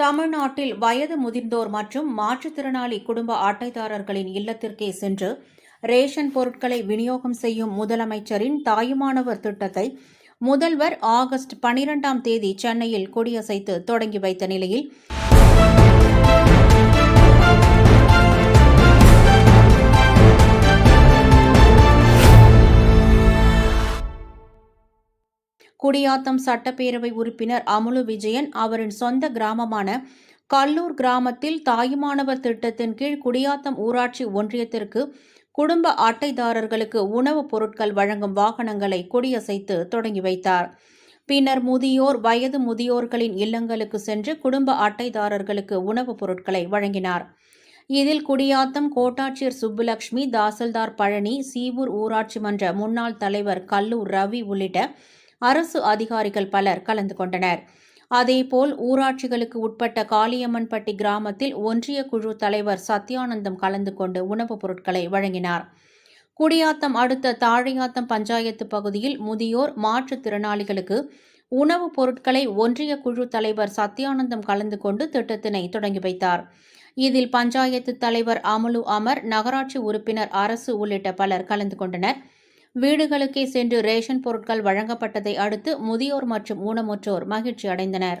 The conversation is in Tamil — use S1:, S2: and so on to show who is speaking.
S1: தமிழ்நாட்டில் வயது முதிர்ந்தோர் மற்றும் மாற்றுத்திறனாளி குடும்ப அட்டைதாரர்களின் இல்லத்திற்கே சென்று ரேஷன் பொருட்களை விநியோகம் செய்யும் முதலமைச்சரின் தாயுமானவர் திட்டத்தை முதல்வர் ஆகஸ்ட் பனிரெண்டாம் தேதி சென்னையில் கொடியசைத்து தொடங்கி வைத்த நிலையில் குடியாத்தம் சட்டப்பேரவை உறுப்பினர் அமுலு விஜயன் அவரின் சொந்த கிராமமான கல்லூர் கிராமத்தில் தாயுமானவர் திட்டத்தின் கீழ் குடியாத்தம் ஊராட்சி ஒன்றியத்திற்கு குடும்ப அட்டைதாரர்களுக்கு உணவுப் பொருட்கள் வழங்கும் வாகனங்களை கொடியசைத்து தொடங்கி வைத்தார். பின்னர் முதியோர் வயது முதியோர்களின் இல்லங்களுக்கு சென்று குடும்ப அட்டைதாரர்களுக்கு உணவுப் பொருட்களை வழங்கினார். இதில் குடியாத்தம் கோட்டாட்சியர் சுப்புலட்சுமி தாசில்தார் பழனி சீவூர் ஊராட்சி மன்ற முன்னாள் தலைவர் கல்லூர் ரவி உள்ளிட்ட அரசு அதிகாரிகள் பலர் கலந்து கொண்டனர். அதேபோல் ஊராட்சிகளுக்கு உட்பட்ட காளியம்மன்பட்டி கிராமத்தில் ஒன்றிய குழு தலைவர் சத்யானந்தம் கலந்து கொண்டு உணவுப் பொருட்களை வழங்கினார். குடியாத்தம் அடுத்த தாழையாத்தம் பஞ்சாயத்து பகுதியில் முதியோர் மாற்றுத்திறனாளிகளுக்கு உணவுப் பொருட்களை ஒன்றிய குழு தலைவர் சத்யானந்தம் கலந்து கொண்டு திட்டத்தினை தொடங்கி வைத்தார். இதில் பஞ்சாயத்து தலைவர் அமலு அமர் நகராட்சி உறுப்பினர் அரசு உள்ளிட்ட பலர் கலந்து கொண்டனர். வீடுகளுக்கே சென்று ரேஷன் பொருட்கள் வழங்கப்பட்டதை அடுத்து முதியோர் மற்றும் ஊனமுற்றோர் மகிழ்ச்சி அடைந்தனர்